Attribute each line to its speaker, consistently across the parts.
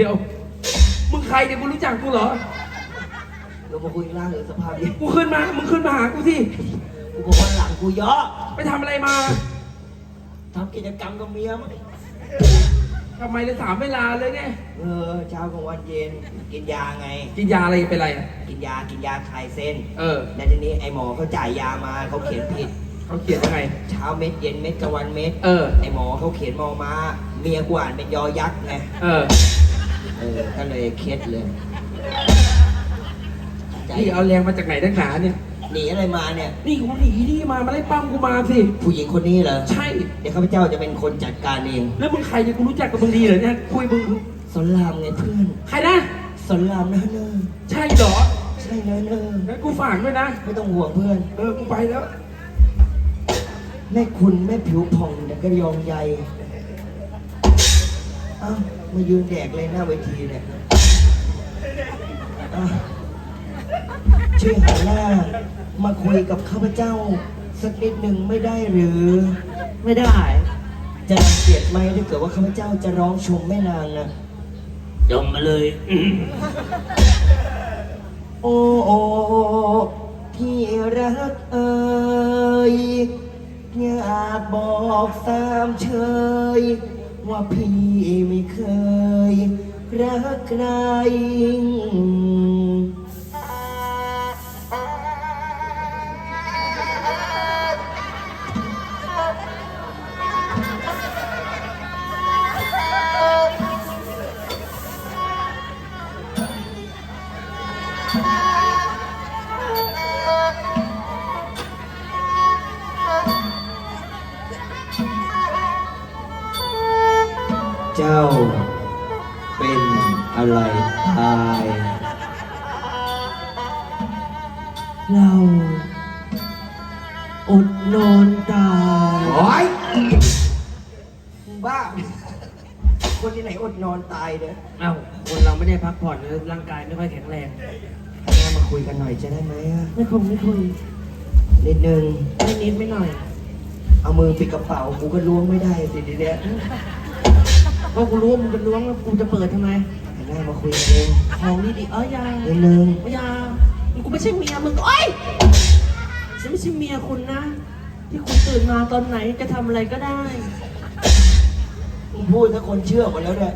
Speaker 1: เดี๋ยว มึงใครเดี๋ยวมึ
Speaker 2: งรู้จักกูเหรอ
Speaker 1: เรามาคุยข้าล่างเหรอสภาพนี้
Speaker 3: กูขึ้นมา มึงขึ้นมาหากูสิ
Speaker 1: กูบอกว่าหลังกูเยอะ
Speaker 3: ไปทำอะไรมา
Speaker 1: ทำกิจกรรมกับเมียมั้ง
Speaker 3: ทำไมเลยสามเวลาเลยเนี่ย
Speaker 1: เออเช้ากลางวันเย็นกินยาไง
Speaker 3: กินยาอะไรเป็นไร
Speaker 1: กินยากินยาคลายเส้น
Speaker 3: เออ
Speaker 1: แล้วทีนี้ไอ้หมอเขาจ่ายยามาเขาเขียนผิด
Speaker 3: เขาเขียนยังไง
Speaker 1: เช้าเม็ดเย็นเม็ดกลางวันเม็ด
Speaker 3: เออ
Speaker 1: ไอ้หมอเขาเขียนมอมา เมียกวานเป็นยอยักษ์ไง
Speaker 3: เออ
Speaker 1: เออก็เลยเคล็ดเลยใจ
Speaker 3: นี่เอาแรงมาจากไหนนักหนาเนี่ย
Speaker 1: หนีอะไรมาเนี่ย
Speaker 3: นี่กูหนีนี่มามาไล่ปั้มกูมาสิ
Speaker 1: ผู้หญิงคนนี้เหรอ
Speaker 3: ใช่
Speaker 1: เดี๋ยวข้าพเจ้าจะเป็นคนจัดการเอง
Speaker 3: แล้วมึงใครเนี่ยกูรู้จักกับมึงดีเหรอเนี่ย คุยมึง
Speaker 1: สอนรามไงเพื่อน
Speaker 3: ใครนะ
Speaker 1: สอนรามนะเนอ
Speaker 3: ใช่เหรอ
Speaker 1: ใช่นะเนอ
Speaker 3: งั้นกูฝากด้วยนะ
Speaker 1: ไม่ต้องห่วงเพื่อน
Speaker 3: เออ กูไปแล้ว
Speaker 1: แม่คุณแม่ผิวผ่องแต่ก็ยองใย เอ้ามายืนแดกเลยหน้าเวทีเนี่ยเอ้าช่วยหันหน้ามาคุยกับข้าพเจ้า สักนิดหนึ่งไม่ได้หรือ
Speaker 4: ไม่ได้
Speaker 1: จะรังเกียจไหมถ้าเกิดว่าข้าพเจ้าจะร้องชมแม่นางนะ
Speaker 4: ยอมมาเลย
Speaker 1: โอ้โอที่รักเอ่ยอยากบอกสามเชย ว่าพี่ไม่เคยรักใคร เจ้า เป็นอะไรตาย เราอดนอนตาย
Speaker 3: โอ๊ย
Speaker 1: บ้า คนที่ไหนอดนอนตายเนี่ย
Speaker 4: เอ้าคนเราไม่ได้พักผ่อนเลยร่างกายไม่ค่อยแข็งแรง
Speaker 1: น่ามาคุยกันหน่อยจะได้ไหมอะ
Speaker 4: ไม่คงไม่คุย
Speaker 1: นิดนึง
Speaker 4: ไม่นิดไม่หน่อย
Speaker 1: เอามือปิดกระเป๋ากูก็ล้วงไม่ได้สิทีเนี้ย
Speaker 4: ก็กูรู้ว่ามึงเป็นล้วงแล้วกูจะเปิดทำไม
Speaker 1: หันหน้ามาคุยกันเอง
Speaker 4: ของดีดีๆเอ้ยอยา
Speaker 1: นิดนึง
Speaker 4: ไม่อยากูไม่ใช่เมียมึงก็โอ๊ยฉันไม่ใช่เมียคุณนะ ที่คุณตื่นมาตอนไหนจะทำอะไรก็ได้
Speaker 1: มึงพูดถ้าคนเชื่อหมดแล้วเนี่ย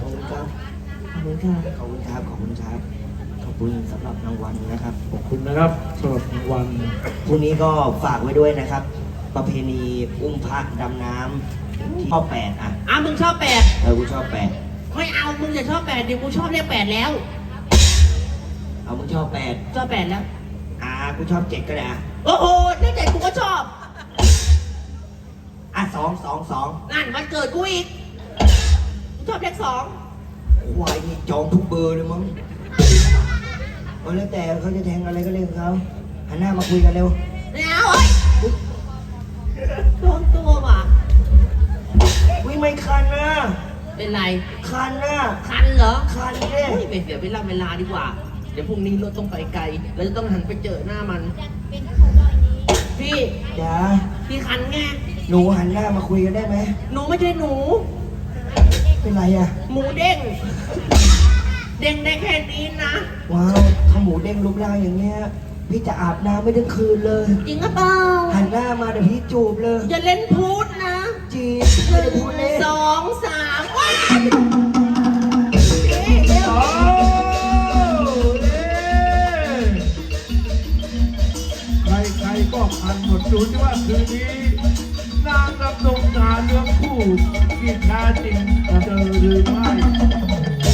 Speaker 1: ขอบคุณครับ
Speaker 4: ขอบคุณค่ะ
Speaker 1: ขอบคุณครับ ขอบคุณครับ ขอบคุณสำหรับรางวัลนะครับ
Speaker 3: ขอบคุณนะครับสำหรับรางวัล
Speaker 1: พรุ่งนี้ก็ฝากไว้ด้วยนะครับ ประเพณีอุ้มพระดำน้ำ ที่ข้อแปดอะ
Speaker 4: อะมึงชอบแปด
Speaker 1: เออกูชอบแปด
Speaker 4: ไม่เอา มึงอย่าชอบแปดเดี๋ยวกูชอบเลขแปดแล้ว
Speaker 1: เอามึงชอบแปด
Speaker 4: ชอบแปดแล้ว
Speaker 1: อ่ากูชอบเจ็ดก็ได้อะ
Speaker 4: โอ้โหเลขเจ็ดกูก็ชอบ
Speaker 1: อะสองสองสอง
Speaker 4: นั่นวันเกิดกูอีกกูชอบเลขสอง
Speaker 1: ควายนี่จองทุกเบอร์เลยมั้งเอาแล้วแต่เขาจะแทงอะไรก็เรื่องของเขาหันหน้ามาคุยกันเร็ว
Speaker 4: เป็นไร
Speaker 1: คันนะ
Speaker 4: คันเหรอ
Speaker 1: คันเด้
Speaker 4: เฮ้ยเป็นเดี๋ยวเวลาเวลาดีกว่า เดี๋ยวพรุ่งนี้รถต้องไปไกลแล้วจะต้องหันไปเจอหน้ามัน พี่
Speaker 1: จ๋า
Speaker 4: พี่คันไง
Speaker 1: หนูหันหน้ามาคุยกันได้ไหม
Speaker 4: หนูไม่ใช่หนู
Speaker 1: เป็นไรอะ
Speaker 4: หมูเด้ง เด้งได้แค่นี้นะ
Speaker 1: ว้าวถ้าหมูเด้งรูปร่างอย่างเงี้ย พี่จะอาบน้ำไม่ได้คืนเลย
Speaker 4: จริงหรือเปล่า
Speaker 1: หันหน้ามาเดี๋ยวพี่จูบเลย
Speaker 4: อย่าเล่นพูดนะ
Speaker 1: จีบ
Speaker 4: ห
Speaker 1: ไม่ได้
Speaker 4: นึ่
Speaker 1: พูด
Speaker 4: ง
Speaker 1: เล่น
Speaker 4: สองสา
Speaker 3: ดดูที่ว่าคืนนี้นางรับตรงชาเนื้อคู่กินแท้จริงจะเจอหรือไม่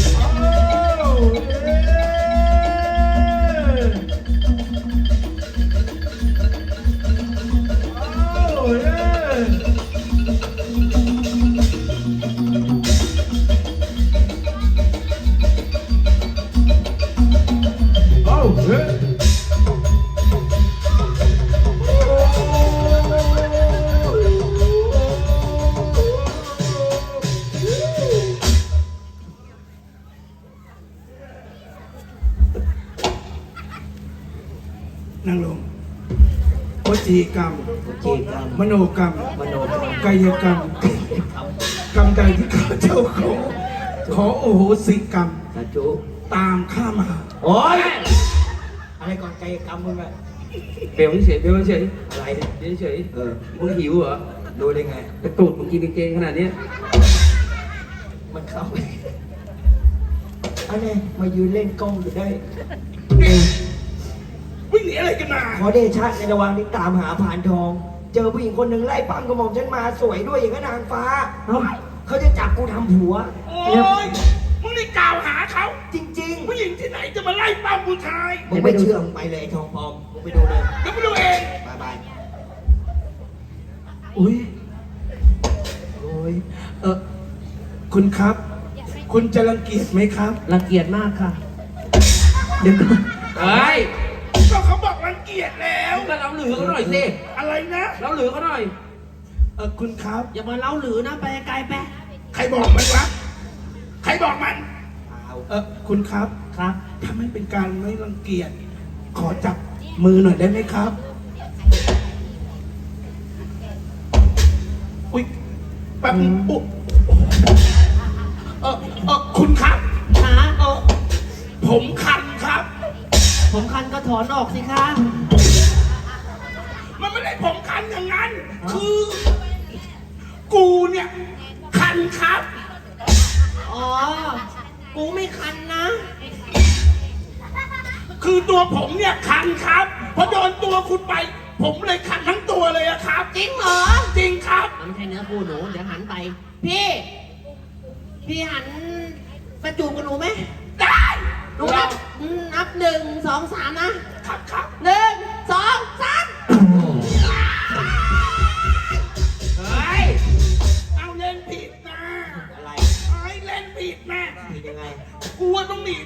Speaker 3: จีกรรม
Speaker 1: จีบกัน
Speaker 3: มโนกรรม
Speaker 1: มโนกรรม
Speaker 3: กายกรรม กรรมใดที่ข้าเจ้าขอ ขอโอโหสิกรรม
Speaker 1: สาธุ
Speaker 3: ตามข้ามา
Speaker 1: สโอ๊ยอะไรก่อนกายกรรมมึงอะ
Speaker 2: เบลเฉยเบลเฉย
Speaker 1: อะไรเนี่ย
Speaker 2: เบลเฉย
Speaker 1: เออ
Speaker 2: มึงหิวเหรอ
Speaker 1: ดูได้ไง
Speaker 2: กระตูดมึงกินกางเกงขนาดเนี้ย
Speaker 1: มันเข้าไปเอาเนี่ยมายืนเล่นกล้องอยู่ได้
Speaker 3: วิ่งห นีอะไรกันมา
Speaker 1: ขอเดชะในระหว่างที่ตามหาผ่านทอง เจอผู้หญิงคนหนึ่งไล่ปั้มกระหม่อมฉันมาสวยด้วยอย่างกับนางฟ้า
Speaker 5: เอ้า
Speaker 1: เขาจะจับกูทำผัว
Speaker 3: โอ้ยมึงนี่กล่าวหาเขา
Speaker 1: จริง
Speaker 3: ผู้หญิงที่ไหนจะมาไล่ปั้มผู้ชาย
Speaker 1: ๆมึงไม่เชื่อมึงไปเลยไอ้ทองปลอมมึงไปดูเลย
Speaker 3: เดี๋ยวไปดูเอง
Speaker 1: บายบาย
Speaker 3: อุ้ยโอ้ยเออคุณครับ คุณจะรังเกียจไหมครับ
Speaker 4: รังเกียจมากค่ะ
Speaker 5: เดี๋ยวก่อน
Speaker 2: เฮ้ย
Speaker 3: ก็เขาบอ กรังเกียจแล้ว
Speaker 2: มึงก็เล่าหลือเขาหน่อยสิ
Speaker 3: อะไรนะ
Speaker 2: เล่าหลือเขาหน่อย
Speaker 3: เออคุณครับ
Speaker 4: อย่ามาเล่าหรือนะไปไกลไป
Speaker 3: ใครบอกมันวะ ใครบอกมัน เออคุณครับ
Speaker 4: ครับ
Speaker 3: ถ้าไม่เป็นการไม่รังเกียจ ขอจับมือหน่อยได้ไหมครับ อุ้ยแป๊บนึงอุ๊ยเออเออคุณครับ
Speaker 4: ขา
Speaker 3: เออผมคันครับ
Speaker 4: ผมคันก็ถอนออกสิคะ
Speaker 3: กู
Speaker 4: ไม่คันนะ
Speaker 3: คือตัวผมเนี่ยคันครับเพราะโดนตัวคุณไป ผมเลยคันทั้งตัวเลยอะครับ
Speaker 4: จริงเหรอ
Speaker 3: จริงครับ
Speaker 4: มันไม่ใช่เนื้อคู่หนู เดี๋ยวหันไป พี่ พี่หันมาจูบกับหนูไหม
Speaker 3: ได้
Speaker 4: หนูนับนับหนึ่งสองสามนะ
Speaker 3: ครับครับ
Speaker 4: หนึ่งสองสาม
Speaker 3: ผิด
Speaker 1: ยังไง
Speaker 3: กูว่าต้องหนี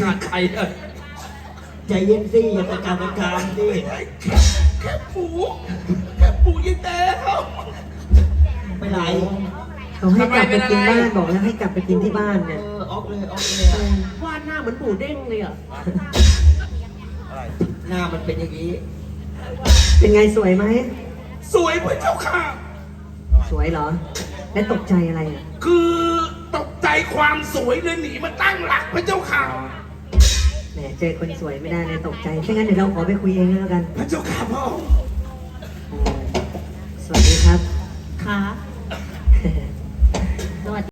Speaker 2: ขาดใครเลย
Speaker 1: ใจเย็นสิอย่าตะการตะการสิ
Speaker 3: แค่แค่ปูแค่ปูยันแต่เขา
Speaker 1: ไม่ไหล
Speaker 5: เขาให้กลับไปกินบ้านบอกแล้วให้กลับไปกินที่บ้าน
Speaker 1: เนี่
Speaker 5: ย
Speaker 1: อออกเลยออกเลยอะ
Speaker 4: วาดหน้าเหมือนปูเด้งเลยอะ
Speaker 1: หน้ามันเป็นอย่างนี้
Speaker 5: เป็นไงสวยไหม
Speaker 3: สวยพระเจ้าค่ะ
Speaker 5: วยเหรอ และตกใจอะไรอะ
Speaker 3: คือตกใจความสวยเลยหนีมาตั้งหลักพระเจ้าค่ะ
Speaker 5: แหมเจอคนสวยไม่ได้เลยตกใจถ้างั้นเดี๋ยวเราขอไปคุยเองก็แล้วกัน
Speaker 3: พระเจ้าค่ะพ่อ